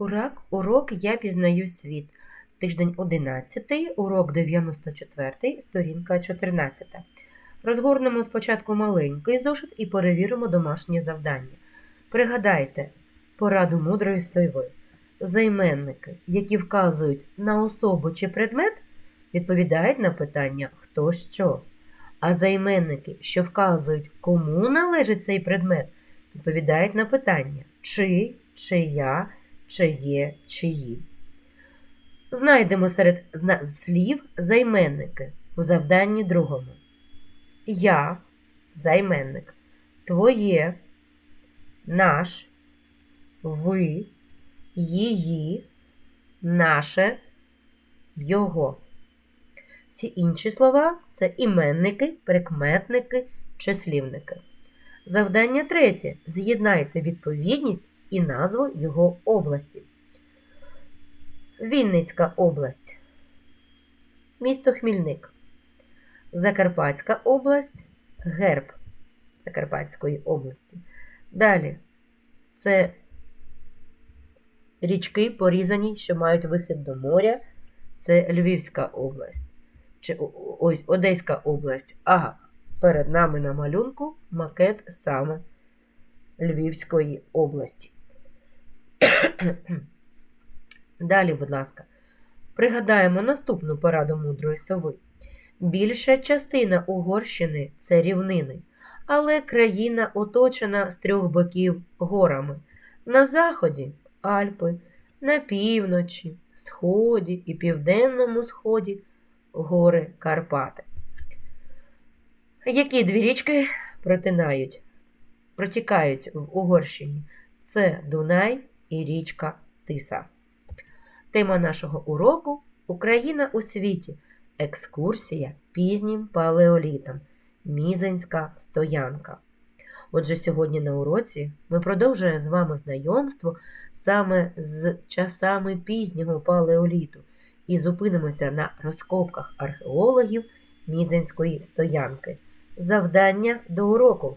Урок, урок Я пізнаю світ. Тиждень 11, урок 94, сторінка 14. Розгорнемо спочатку маленький зошит і перевіримо домашнє завдання. Пригадайте пораду мудрої сиви. Займенники, які вказують на особу чи предмет, відповідають на питання хто що. А займенники, що вказують, кому належить цей предмет, відповідають на питання чи, чия, чиє, чиї. Знайдемо серед слів займенники у завданні другому. Я займенник. Твоє, наш, ви, її, наше, його. Всі інші слова це іменники, прикметники, числівники. Завдання третє. З'єднайте відповідність і назву його області. Вінницька область. Місто Хмільник. Закарпатська область. Герб Закарпатської області. Далі. Це річки порізані, що мають вихід до моря. Це Львівська область. Чи ось Одеська область. А перед нами на малюнку макет саме Львівської області. Далі, будь ласка, пригадаємо наступну пораду мудрої сови. Більша частина Угорщини це рівнини, але країна оточена з трьох боків горами. На заході Альпи, на півночі, сході і південному сході гори Карпати. Які дві річки протинають, протікають в Угорщині? Це Дунай і річка Тиса. Тема нашого уроку Україна у світі. Екскурсія пізнім палеолітом. Мізанська стоянка. Отже, сьогодні на уроці ми продовжуємо з вами знайомство саме з часами пізнього палеоліту і зупинимося на розкопках археологів Мізанської стоянки. Завдання до уроку.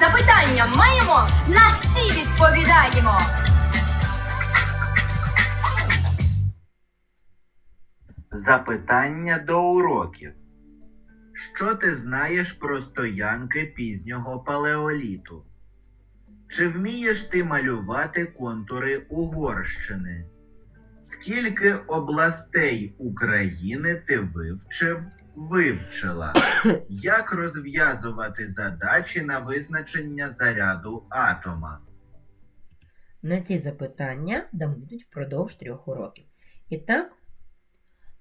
Запитання маємо, на всі відповідаємо. Запитання до уроків. Що ти знаєш про стоянки пізнього палеоліту? Чи вмієш ти малювати контури Угорщини? Скільки областей України ти вивчив, вивчила? Як розв'язувати задачі на визначення заряду атома? На ці запитання нам будуть впродовж трьох уроків. І так,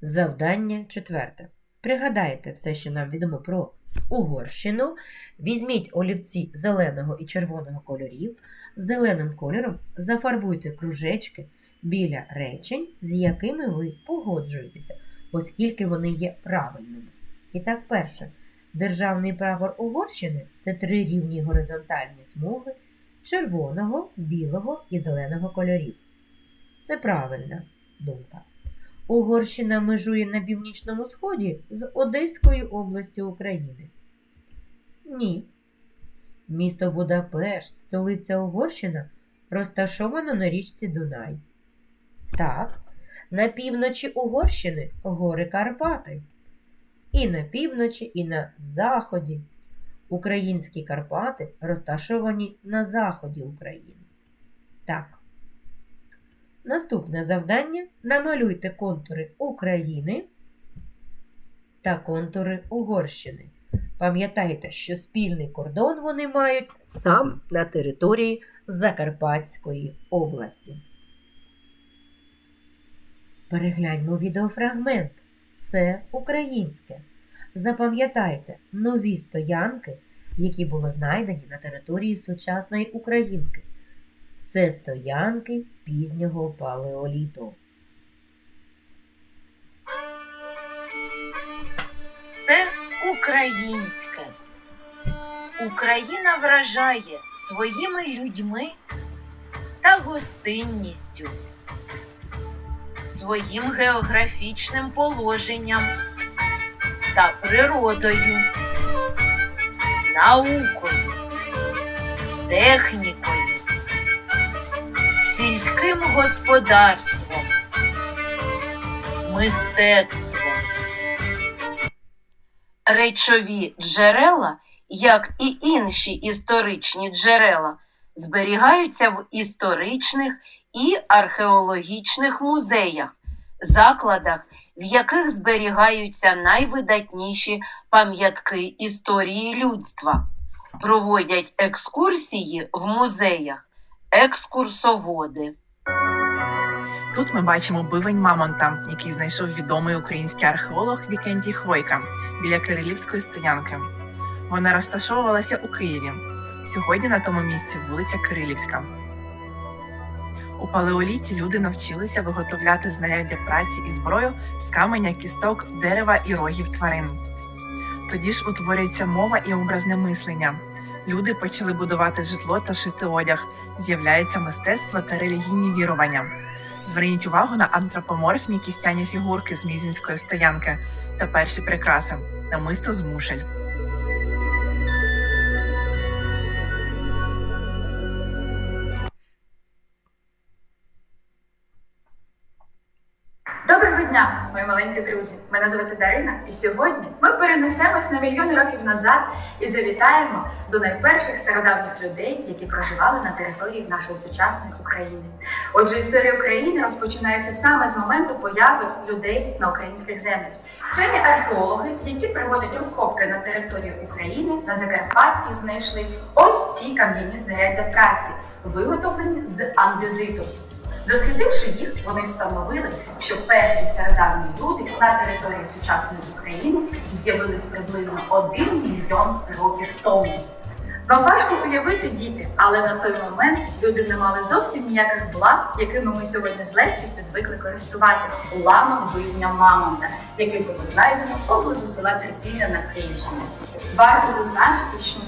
завдання четверте. Пригадайте все, що нам відомо про Угорщину. Візьміть олівці зеленого і червоного кольорів. Зеленим кольором зафарбуйте кружечки біля речень, з якими ви погоджуєтеся, оскільки вони є правильними. І так, перше. Державний прапор Угорщини це три рівні горизонтальні смуги червоного, білого і зеленого кольорів. Це правильна думка. Угорщина межує на північному сході з Одеською областю України. Ні. Місто Будапешт, столиця Угорщина, розташовано на річці Дунай. Так, на півночі Угорщини гори Карпати. І на півночі, і на заході Українські Карпати розташовані на заході України. Так. Наступне завдання намалюйте контури України та контури Угорщини. Пам'ятайте, що спільний кордон вони мають сам на території Закарпатської області. Перегляньмо відеофрагмент. Це українське. Запам'ятайте нові стоянки, які були знайдені на території сучасної Українки. Це стоянки пізнього палеоліту. Це українське. Україна вражає своїми людьми та гостинністю, своїм географічним положенням та природою, наукою, технікою, сільським господарством, мистецтвом. Речові джерела, як і інші історичні джерела, зберігаються в історичних і археологічних музеях, закладах, в яких зберігаються найвидатніші пам'ятки історії людства. Проводять екскурсії в музеях, екскурсоводи. Тут ми бачимо бивень Мамонта, який знайшов відомий український археолог Вікентій Хвойка біля Кирилівської стоянки. Вона розташовувалася у Києві. Сьогодні на тому місці вулиця Кирилівська. У палеоліті люди навчилися виготовляти знаряддя праці і зброю з каменя, кісток, дерева і рогів тварин. Тоді ж утворюється мова і образне мислення. Люди почали будувати житло та шити одяг, з'являється мистецтво та релігійні вірування. Зверніть увагу на антропоморфні кістяні фігурки з мізінської стоянки та перші прикраси намисто з мушель. Доброго дня, мої маленькі друзі! Мене звати Дарина, і сьогодні ми перенесемось на мільйони років назад і завітаємо до найперших стародавніх людей, які проживали на території нашої сучасної України. Отже, історія України розпочинається саме з моменту появи людей на українських землях. Вчені археологи, які проводять розкопки на території України на Закарпатті, знайшли ось ці кам'яні знаряддя праці, виготовлені з андезиту. Дослідивши їх, вони встановили, що перші стародавні люди на території сучасної України з'явились приблизно 1 мільйон років тому. Вам важко уявити діти, але на той момент люди не мали зовсім ніяких благ, якими ми сьогодні з легкістю звикли користуватися уламок бивня Мамонта, який було знайдено поблизу села Трипілля на Київщині. Варто зазначити, що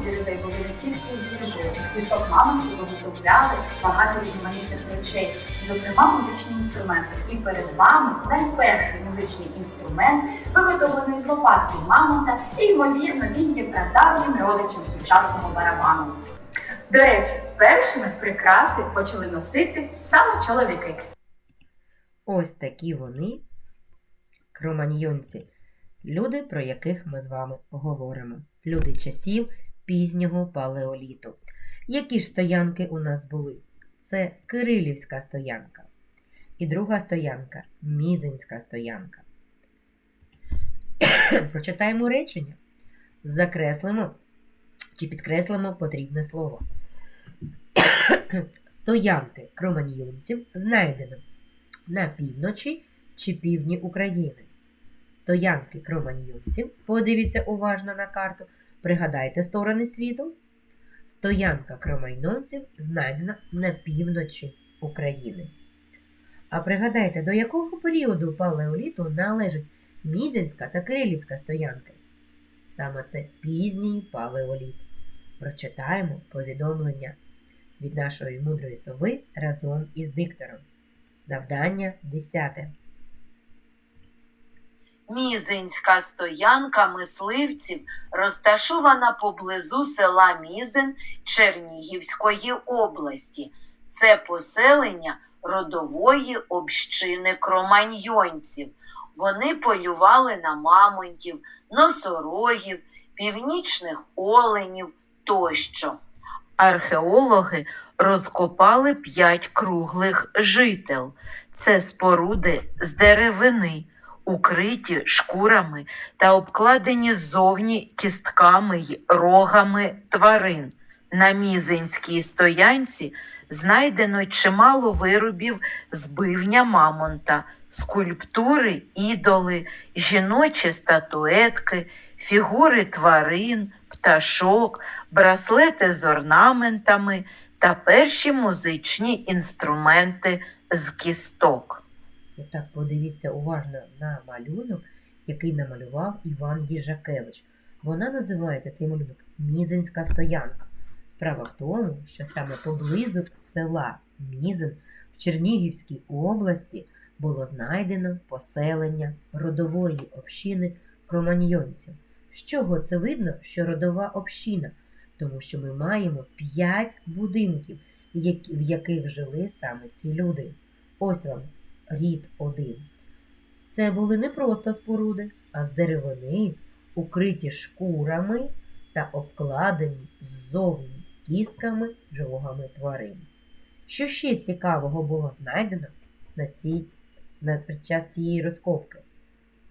для людей були не тільки їжею, з кісток мамонтів виготовляли багато різноманітних речей, зокрема музичні інструменти. І перед вами найперший музичний інструмент, виготовлений з лопатки мамонта, і ймовірно він є прадавнім родичем сучасного барабану. До речі, першими прикраси почали носити саме чоловіки. Ось такі вони, кроманьйонці, люди, про яких ми з вами говоримо. Люди часів пізнього палеоліту. Які ж стоянки у нас були? Це Кирилівська стоянка. І друга стоянка Мізинська стоянка. Прочитаємо речення. Закреслимо чи підкреслимо потрібне слово. Стоянки кроманьйонців знайдено на півночі чи півдні України. Стоянки кроманьйонців, подивіться уважно на карту, пригадайте сторони світу. Стоянка кроманьйонців знайдена на півночі України. А пригадайте, до якого періоду палеоліту належать Мізинська та Кирилівська стоянки? Саме це пізній палеоліт. Прочитаємо повідомлення від нашої мудрої сови разом із диктором. Завдання 10. Мізинська стоянка мисливців розташована поблизу села Мізин Чернігівської області. Це поселення родової общини кроманьйонців. Вони полювали на мамонтів, носорогів, північних оленів тощо. Археологи розкопали п'ять круглих жител. Це споруди з деревини, укриті шкурами та обкладені ззовні кістками й рогами тварин. На мізинській стоянці знайдено чимало виробів з бивня мамонта, скульптури, ідоли, жіночі статуетки, фігури тварин, пташок, браслети з орнаментами та перші музичні інструменти з кісток. І так подивіться уважно на малюнок, який намалював Іван Їжакевич. Вона називається цей малюнок Мізинська стоянка. Справа в тому, що саме поблизу села Мізин в Чернігівській області було знайдено поселення родової общини кроманьйонців. З чого це видно, що родова община? Тому що ми маємо п'ять будинків, в яких жили саме ці люди. Ось вам рід один. Це були не просто споруди, а з деревини, укриті шкурами та обкладені ззовні кістками живогами тварин. Що ще цікавого було знайдено на цій, на, під час цієї розкопки?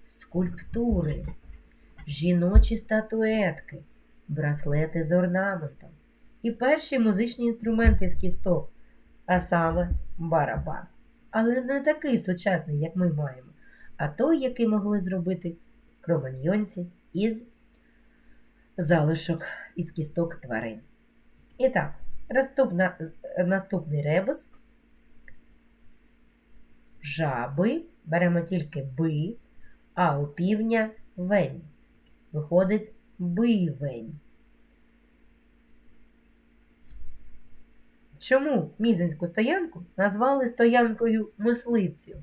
Скульптури, жіночі статуетки, браслети з орнаментом і перші музичні інструменти з кісток, а саме барабан але не такий сучасний, як ми маємо, а той, який могли зробити кроманьйонці із залишок із кісток тварин. І так, наступна, наступний ребус. Жаби. Беремо тільки би, а у півня вень. Виходить бивень. Чому мізинську стоянку назвали стоянкою мисливців?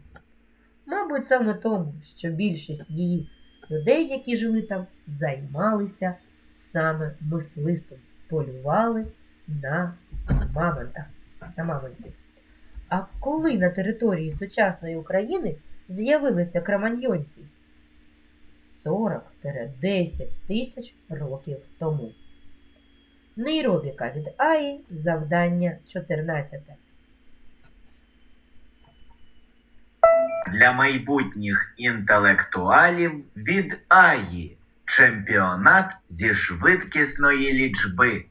Мабуть, саме тому, що більшість її людей, які жили там, займалися саме мисливством, полювали на мамонтах на мамонтів. А коли на території сучасної України з'явилися кроманьйонці? 40-10 тисяч років тому. Нейробіка від АІ, завдання 14. Для майбутніх інтелектуалів від Аї чемпіонат зі швидкісної лічби.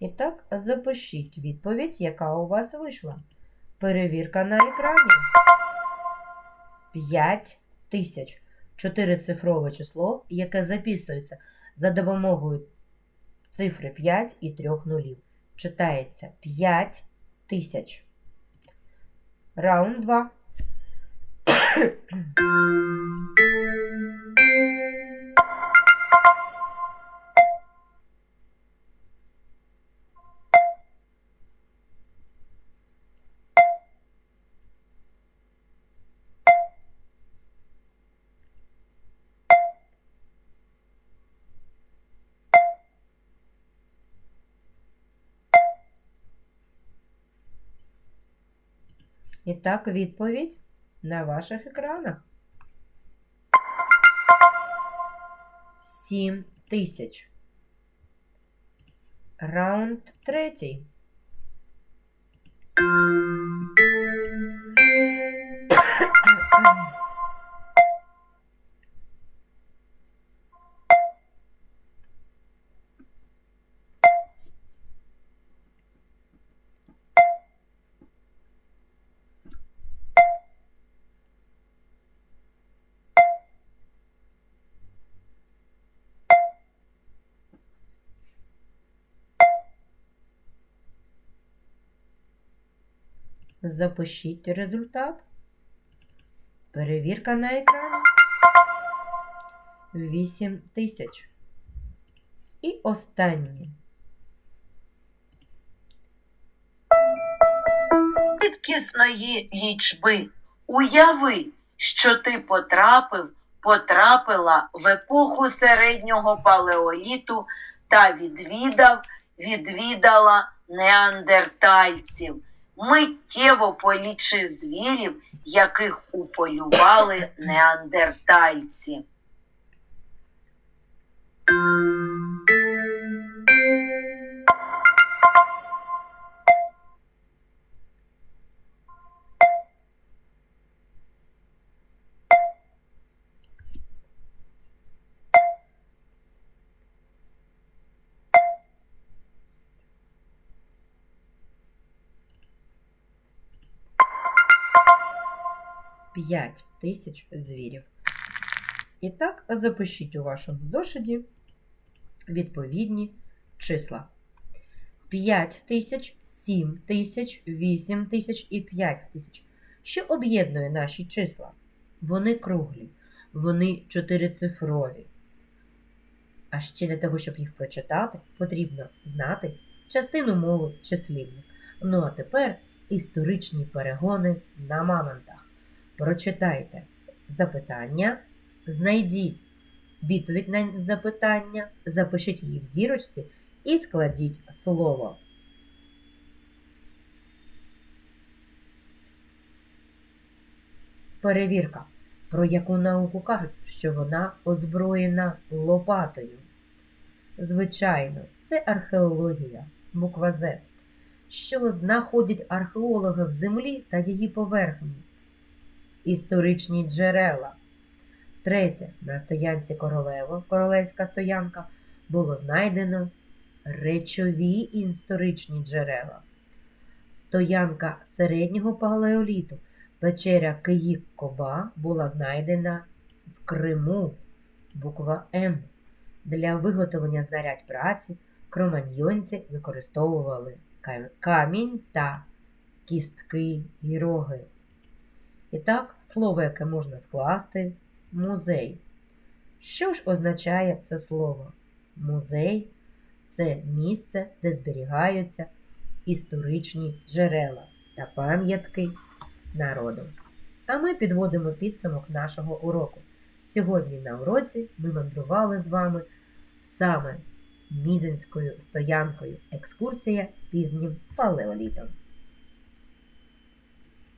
І так, запишіть відповідь, яка у вас вийшла. Перевірка на екрані. 5 тисяч. Чотирицифрове число, яке записується за допомогою цифри 5 і 3 нулів. Читається 5 тисяч. Раунд 2. І так, відповідь на ваших екранах. 7 тисяч. Раунд третій. Запишіть результат. Перевірка на екрані. 8 тисяч. І останнє. швидкісної лічби. Уяви, що ти потрапив, потрапила в епоху середнього палеоліту та відвідав, відвідала неандертальців. Миттєво полічив звірів, яких уполювали неандертальці. 5 тисяч звірів. І так, запишіть у вашому зошиті відповідні числа. 5 тисяч, 7 тисяч, 8 тисяч і 5 тисяч. Що об'єднує наші числа? Вони круглі, вони чотирицифрові. А ще для того, щоб їх прочитати, потрібно знати частину мови числівник. Ну а тепер історичні перегони на мамонтах. Прочитайте запитання, знайдіть відповідь на запитання, запишіть її в зірочці і складіть слово. Перевірка, про яку науку кажуть, що вона озброєна лопатою. Звичайно, це археологія, буква З, що знаходять археологи в землі та її поверхні. Історичні джерела. Третє. На стоянці Королево, королевська стоянка, було знайдено речові історичні джерела. Стоянка середнього палеоліту, печеря Київ-Коба була знайдена в Криму, буква М. Для виготовлення знарядь праці кроманьйонці використовували камінь та кістки і роги. І так, слово, яке можна скласти музей. Що ж означає це слово? Музей це місце, де зберігаються історичні джерела та пам'ятки народу. А ми підводимо підсумок нашого уроку. Сьогодні на уроці ми мандрували з вами саме Мізинською стоянкою екскурсія пізнім палеолітом.